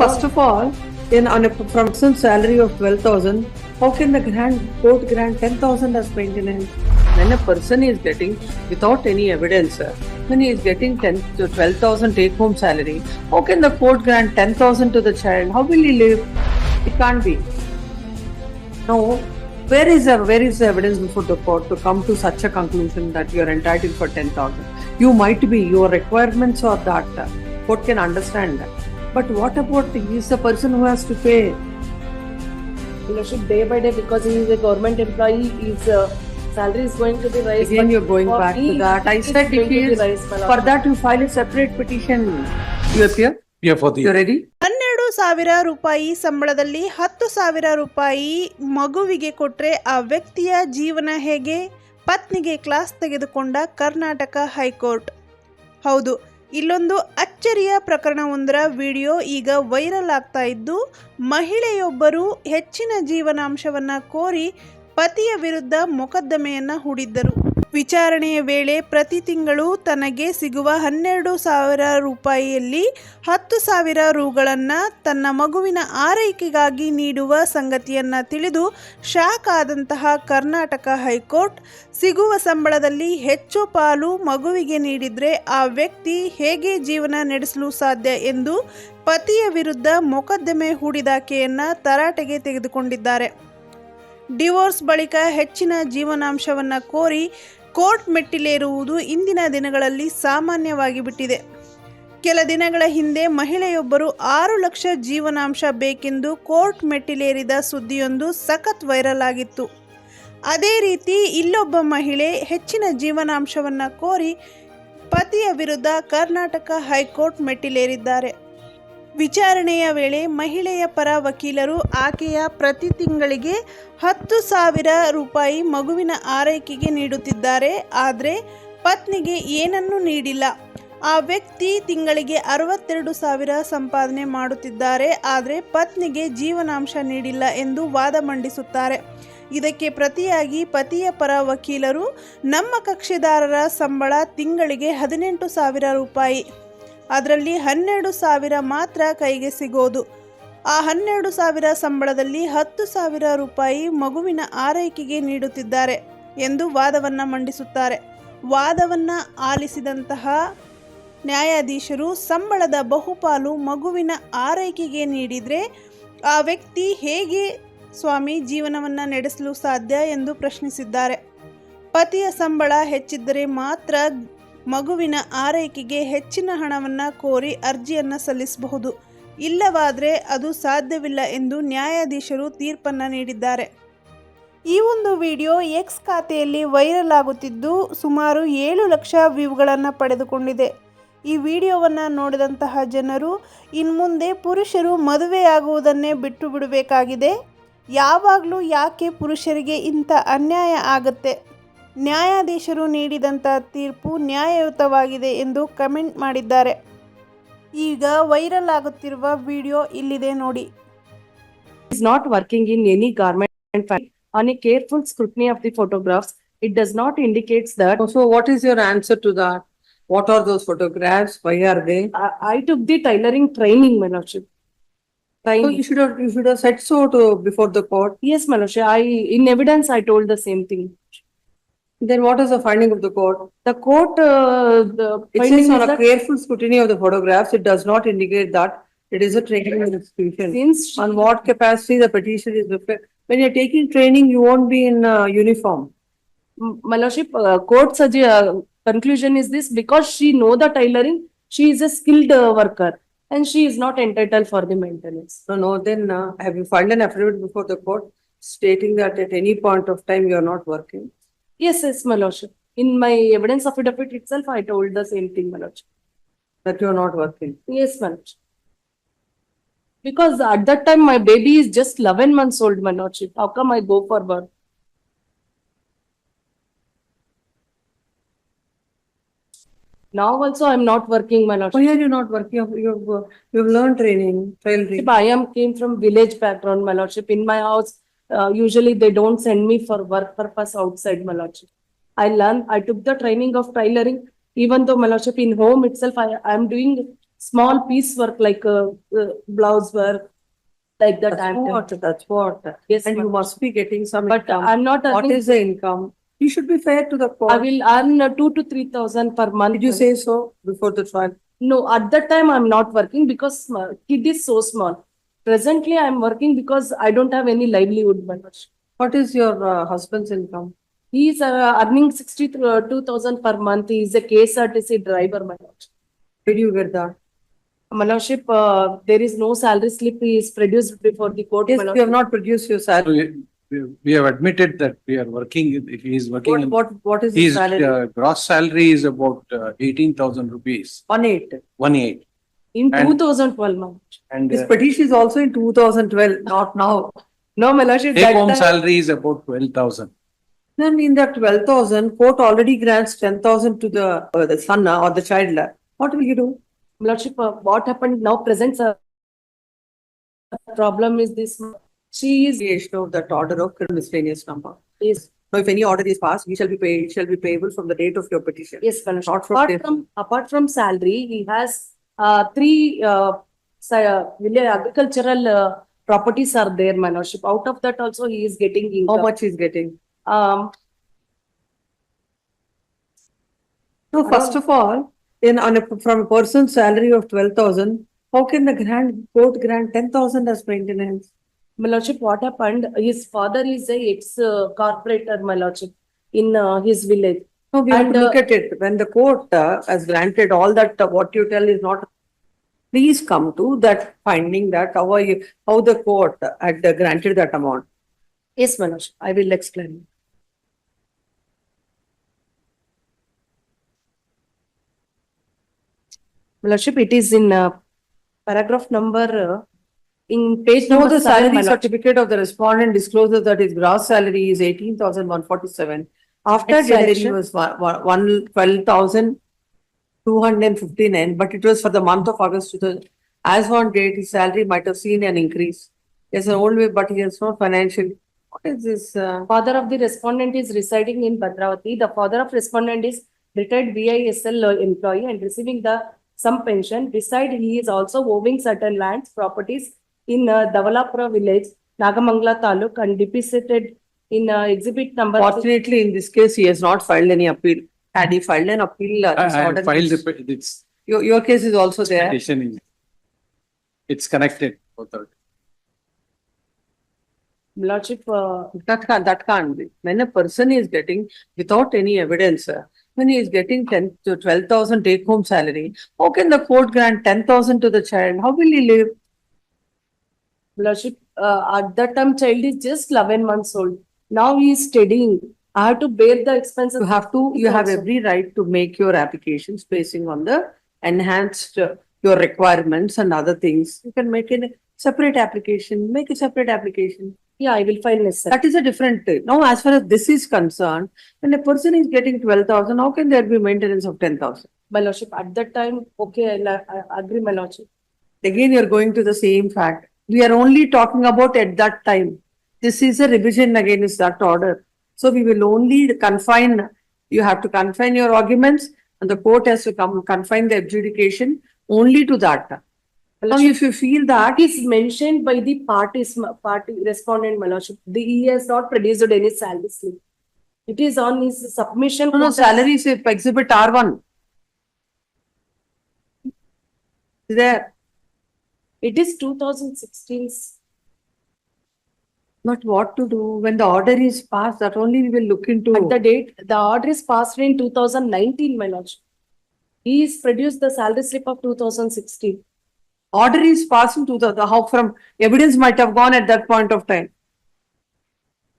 first of all, in on a from salary of twelve thousand, how can the court grant ten thousand as maintenance? When a person is getting without any evidence, when he is getting ten to twelve thousand take home salary, how can the court grant ten thousand to the child? How will he live? It can't be. No, where is the where is the evidence before the court to come to such a conclusion that you are entitled for ten thousand? You might be your requirements are that court can understand that. But what about the, he is the person who has to pay? Leadership day by day, because he is a government employee, his uh, salary is going to be raised. Again, you're going back back to that. I said if he is, raised, for that you file a separate petition. You appear? Yeah, for the You're ready? ಹನ್ನೆರಡು ಸಾವಿರ ರೂಪಾಯಿ ಸಂಬಳದಲ್ಲಿ ಹತ್ತು ಸಾವಿರ ರೂಪಾಯಿ ಮಗುವಿಗೆ ಕೊಟ್ರೆ ಆ ವ್ಯಕ್ತಿಯ ಜೀವನ ಹೇಗೆ ಪತ್ನಿಗೆ ಕ್ಲಾಸ್ ತೆಗೆದುಕೊಂಡ ಕರ್ನಾಟಕ ಹೈಕೋರ್ಟ್ ಹೌದು ಇಲ್ಲೊಂದು ಅಚ್ಚರಿಯ ಪ್ರಕರಣವೊಂದರ ವಿಡಿಯೋ ಈಗ ವೈರಲ್ ಆಗ್ತಾ ಇದ್ದು, ಮಹಿಳೆಯೊಬ್ಬರು ಹೆಚ್ಚಿನ ಜೀವನಾಂಶವನ್ನ ಕೋರಿ ಪತಿಯ ವಿರುದ್ಧ ಮೊಕದ್ದಮೆಯನ್ನು ಹೂಡಿದ್ದರು. ವಿಚಾರಣೆಯ ವೇಳೆ ಪ್ರತಿ ತಿಂಗಳು ತನಗೆ ಸಿಗುವ ಹನ್ನೆರಡು ಸಾವಿರ ರೂಪಾಯಿಯಲ್ಲಿ ಹತ್ತು ಸಾವಿರ ರೂಗಳನ್ನು ತನ್ನ ಮಗುವಿನ ಆರೈಕೆಗಾಗಿ ನೀಡುವ ಸಂಗತಿಯನ್ನು ತಿಳಿದು ಶಾಕ್ ಆದಂತಹ ಕರ್ನಾಟಕ ಹೈಕೋರ್ಟ್ ಸಿಗುವ ಸಂಬಳದಲ್ಲಿ ಹೆಚ್ಚು ಪಾಲು ಮಗುವಿಗೆ ನೀಡಿದರೆ ಆ ವ್ಯಕ್ತಿ ಹೇಗೆ ಜೀವನ ನಡೆಸಲು ಸಾಧ್ಯ ಎಂದು ಪತಿಯ ವಿರುದ್ಧ ಮೊಕದ್ದಮೆ ಹೂಡಿದಾಕೆಯನ್ನು ತರಾಟೆಗೆ ತೆಗೆದುಕೊಂಡಿದ್ದಾರೆ. ಡಿವೋರ್ಸ್ ಬಳಿಕ ಹೆಚ್ಚಿನ ಜೀವನಾಂಶವನ್ನು ಕೋರಿ ಕೋರ್ಟ್ ಮೆಟ್ಟಿಲೇರುವುದು ಇಂದಿನ ದಿನಗಳಲ್ಲಿ ಸಾಮಾನ್ಯವಾಗಿ ಬಿಟ್ಟಿದೆ. ಕೆಲ ದಿನಗಳ ಹಿಂದೆ ಮಹಿಳೆಯೊಬ್ಬರು ಆರು ಲಕ್ಷ ಜೀವನಾಂಶ ಬೇಕೆಂದು ಕೋರ್ಟ್ ಮೆಟ್ಟಿಲೇರಿದ ಸುದ್ದಿಯೊಂದು ಸಖತ್ ವೈರಲ್ ಆಗಿತ್ತು. ಅದೇ ರೀತಿ ಇಲ್ಲೊಬ್ಬ ಮಹಿಳೆ ಹೆಚ್ಚಿನ ಜೀವನಾಂಶವನ್ನು ಕೋರಿ ಪತಿಯ ವಿರುದ್ಧ ಕರ್ನಾಟಕ ಹೈಕೋರ್ಟ್ ಮೆಟ್ಟಿಲೇರಿದ್ದಾರೆ. ವಿಚಾರಣೆಯ ವೇಳೆ ಮಹಿಳೆಯ ಪರ ವಕೀಲರು ಆಕೆಯ ಪ್ರತಿ ತಿಂಗಳಿಗೆ ಹತ್ತು ಸಾವಿರ ರೂಪಾಯಿ ಮಗುವಿನ ಆರೈಕೆಗೆ ನೀಡುತ್ತಿದ್ದಾರೆ. ಆದರೆ ಪತ್ನಿಗೆ ಏನನ್ನೂ ನೀಡಿಲ್ಲ. ಆ ವ್ಯಕ್ತಿ ತಿಂಗಳಿಗೆ ಅರವತ್ತೆರಡು ಸಾವಿರ ಸಂಪಾದನೆ ಮಾಡುತ್ತಿದ್ದಾರೆ. ಆದರೆ ಪತ್ನಿಗೆ ಜೀವನಾಂಶ ನೀಡಿಲ್ಲ ಎಂದು ವಾದ ಮಂಡಿಸುತ್ತಾರೆ. ಇದಕ್ಕೆ ಪ್ರತಿಯಾಗಿ ಪತಿಯ ಪರ ವಕೀಲರು ನಮ್ಮ ಕಕ್ಷಿದಾರರ ಸಂಬಳ ತಿಂಗಳಿಗೆ ಹದಿನೆಂಟು ಸಾವಿರ ರೂಪಾಯಿ. ಅದರಲ್ಲಿ ಹನ್ನೆರಡು ಸಾವಿರ ಮಾತ್ರ ಕೈಗೆ ಸಿಗೋದು. ಆ ಹನ್ನೆರಡು ಸಾವಿರ ಸಂಬಳದಲ್ಲಿ ಹತ್ತು ಸಾವಿರ ರೂಪಾಯಿ ಮಗುವಿನ ಆರೈಕೆಗೆ ನೀಡುತ್ತಿದ್ದಾರೆ ಎಂದು ವಾದವನ್ನು ಮಂಡಿಸುತ್ತಾರೆ. ವಾದವನ್ನು ಆಲಿಸಿದಂತಹ ನ್ಯಾಯಾಧೀಶರು ಸಂಬಳದ ಬಹುಪಾಲು ಮಗುವಿನ ಆರೈಕೆಗೆ ನೀಡಿದರೆ ಆ ವ್ಯಕ್ತಿ ಹೇಗೆ ಸ್ವಾಮಿ ಜೀವನವನ್ನು ನಡೆಸಲು ಸಾಧ್ಯ ಎಂದು ಪ್ರಶ್ನಿಸಿದ್ದಾರೆ. ಪತಿಯ ಸಂಬಳ ಹೆಚ್ಚಿದ್ದರೆ ಮಾತ್ರ ಮಗುವಿನ ಆರೈಕೆಗೆ ಹೆಚ್ಚಿನ ಹಣವನ್ನು ಕೋರಿ ಅರ್ಜಿಯನ್ನು ಸಲ್ಲಿಸಬಹುದು. ಇಲ್ಲವಾದರೆ ಅದು ಸಾಧ್ಯವಿಲ್ಲ ಎಂದು ನ್ಯಾಯಾಧೀಶರು ತೀರ್ಪನ್ನು ನೀಡಿದ್ದಾರೆ. ಈ ಒಂದು ವಿಡಿಯೋ ಎಕ್ಸ್ ಖಾತೆಯಲ್ಲಿ ವೈರಲ್ ಆಗುತ್ತಿದ್ದು ಸುಮಾರು ಏಳು ಲಕ್ಷ ವ್ಯೂಗಳನ್ನು ಪಡೆದುಕೊಂಡಿದೆ. ಈ ವಿಡಿಯೋವನ್ನು ನೋಡಿದಂತಹ ಜನರು ಇನ್ಮುಂದೆ ಪುರುಷರು ಮದುವೆಯಾಗುವುದನ್ನೇ ಬಿಟ್ಟು ಬಿಡಬೇಕಾಗಿದೆ. ಯಾವಾಗಲೂ ಯಾಕೆ ಪುರುಷರಿಗೆ ಇಂಥ ಅನ್ಯಾಯ ಆಗುತ್ತೆ? ನ್ಯಾಯಾಧೀಶರು ನೀಡಿದಂಥ ತೀರ್ಪು ನ್ಯಾಯಯುತವಾಗಿದೆ ಎಂದು ಕಮೆಂಟ್ ಮಾಡಿದ್ದಾರೆ ಈಗ ವೈರಲ್ ಆಗುತ್ತಿರುವ ವಿಡಿಯೋ ಇಲ್ಲಿದೆ ನೋಡಿ is not working in any garment factory. On a careful scrutiny of the photographs, it does not indicate that So what is your answer to that? What are those photographs? Why are they? I, I took the tailoring training, my lordship. So Training. you should have, you should have said so to, before the court. Yes, my lordship, I, in evidence, I told the same thing. Then what is the finding of the court? The court, uh, the It finding says is on a that careful scrutiny of the photographs, it does not indicate that it is a training institution. since. On what capacity the petition is referred. When you're taking training, you won't be in uh, uniform. My lordship, uh, court sugge- uh, conclusion is this, because she know the tailoring, she is a skilled uh, worker and she is not entitled for the maintenance. No, no, then uh, have you filed an affidavit before the court stating that at any point of time you are not working? Yes, yes, my lordship. In my evidence affidavit itself, I told the same thing, my lordship. That you are not working? Yes, my lordship. Because at that time, my baby is just eleven months old, my lordship. How come I go for work? Now also, I'm not working, my lordship. Why are you not working? You've, you've, uh, you've learned training, tailoring. I am came from village background, my lordship. In my house, uh, usually they don't send me for work purpose outside, my. I learned, I took the training of tailoring, even though my in home itself, I, I am doing small piece work like uh, uh, blouse work, like that. That's I'm what, that's what. Yes, And you ma'am. must be getting some But income. I'm not What earning, is the income? You should be fair to the I court. will earn uh, two to three thousand per month. Did you say so before the trial? No, at that time I'm not working because my kid is so small. Presently, I'm working because I don't have any livelihood. my lord. What is your uh, husband's income? He is uh, earning sixty-two thousand per month. He is a KSRTC driver, my lord. Did you get that? My uh, there is no salary slip He is produced before the court. Yes, my you have not produced your salary. We, we- we have admitted that we are working, he is working, What, in- what, what is the his salary? uh, gross salary is about uh, eighteen thousand rupees, One eight. one eight. In and- two thousand twelve, my. And This uh, petition is also in two thousand twelve, not now. No, my lordship, take that home time, salary is about twelve thousand. Then in that twelve thousand, court already grants ten thousand to the, uh, the son uh, or the child. What will you do? my lordship, uh, what happened now presents a problem is this, she is, Creation of that order of miscellaneous number. is, Now, if any order is passed, we shall be paid, shall be payable from the date of your petition. yes, my lordship. Not from Apart there. from, apart from salary, he has uh, three agricultural uh, properties are there, my lordship. Out of that also he is getting income. How much is getting? Um, No, first of all, in, on a, from a person's salary of twelve thousand, how can the grant, court grant ten thousand as maintenance? my lordship, what happened, his father is a ex uh, corporator, my lordship, in uh, his village. No, we have And, to look uh, at it. When the court uh, has granted all that, uh, what you tell is not. Please come to that finding that how are you, how the court had uh, granted that amount. Yes, Manoj. I will explain. My lordship, it is in uh, paragraph number, uh, in page Now number the seven, salary certificate of the respondent discloses that his gross salary is eighteen thousand one forty-seven. After salary was one, one- one twelve thousand two hundred and fifty-nine, but it was for the month of August. to the- As on date, his salary might have seen an increase. There's an old way, but he has no financial. What is this? uh, Father of the respondent is residing in Bhadravati. The father of respondent is retired VISL employee and receiving the some pension. Beside, he is also owing certain lands, properties in uh, Davalapura village, Nagamangla Taluk and deposited in uh, exhibit number. Fortunately, in this case, he has not filed any appeal. Had he filed an appeal? uh, I this I order have filed is- the, pe- it's Your, your case is also there. petition in. It's connected. both are- Lordship, uh, That can't, that can't be. When a person is getting, without any evidence, uh, when he is getting ten to twelve thousand take home salary, how can the court grant ten thousand to the child? How will he live? Lordship, uh, at that time child is just eleven months old. Now he is studying. I have to bear the expenses. You have to, you have Also. every right to make your applications basing on the enhanced, uh, your requirements and other things. You can make a separate application, make a separate application. Yeah, I will file necessary. That is a different thing. Now, as far as this is concerned, when a person is getting twelve thousand, how can there be maintenance of ten thousand? My lordship, at that time, okay, I'll- I agree, my lordship. Again, you're going to the same fact. We are only talking about at that time. This is a revision against that order. So we will only confine, you have to confine your arguments and the court has to come confine the adjudication only to that. Now, if you feel That is mentioned by the parties, party respondent, my. The he has not produced any salary slip. It is on his submission. No, no, salary slip. exhibit R1. Is There, it is two thousand sixteen. Not what to do, when the order is passed, that only we will look into. At the date, the order is passed in two thousand nineteen, my lord. He produced the salary slip of two thousand sixteen. Order is passed into the, how from, evidence might have gone at that point of time.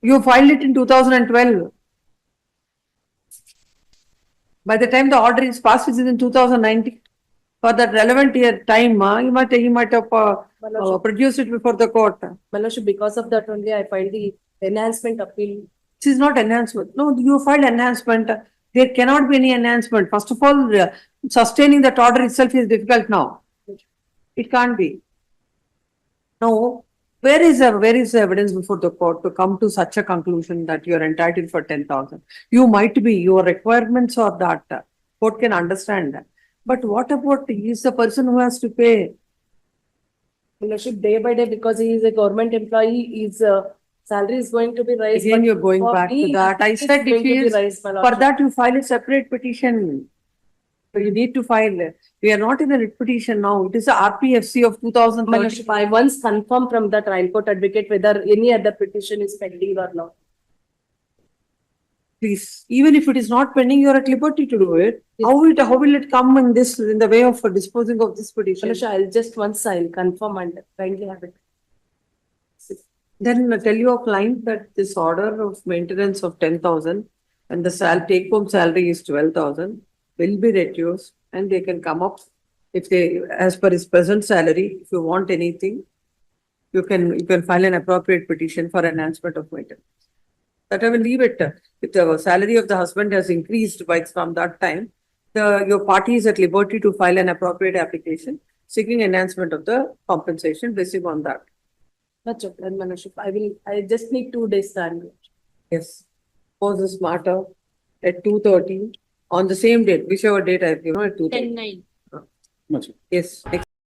You filed it in two thousand and twelve. By the time the order is passed, it is is in two thousand nineteen, for that relevant year time, uh, you might, you might have uh, uh, produced it before the court. lordship, because of that only I filed the enhancement appeal. This is not enhancement. No, you filed enhancement. There cannot be any enhancement. First of all, uh, sustaining that order itself is difficult now. It can't be. No, where is the, where is the evidence before the court to come to such a conclusion that you are entitled for ten thousand? You might be, your requirements are that, court can understand that. But what about, he is the person who has to pay. Ownership day by day because he is a government employee, his uh, salary is going to be raised. Again, but you're going for back to me, that. I it said going if he be is, raised, my for lordship. that you file a separate petition. So you need to file, we are not in a writ petition now. It is a RPFC of two thousand My thirteen. I once confirmed from the trial court advocate whether any other petition is pending or not. Please, even if it is not pending, you are at liberty to do it. How it, how will it come in this, in the way of disposing of this petition? I'll just once I'll confirm and kindly have it. Then tell your client that this order of maintenance of ten thousand and the sal, take home salary is twelve thousand will be reduced and they can come up if they, as per his present salary, if you want anything, you can, you can file an appropriate petition for enhancement of maintenance. That I will leave it. If the salary of the husband has increased by from that time, the, your party is at liberty to file an appropriate application seeking enhancement of the compensation based on that. That's okay, my I will, I just need two days time. Yes. Pose this matter at two thirty on the same date, whichever date I've given at two thirty. Ten nine. Yes, next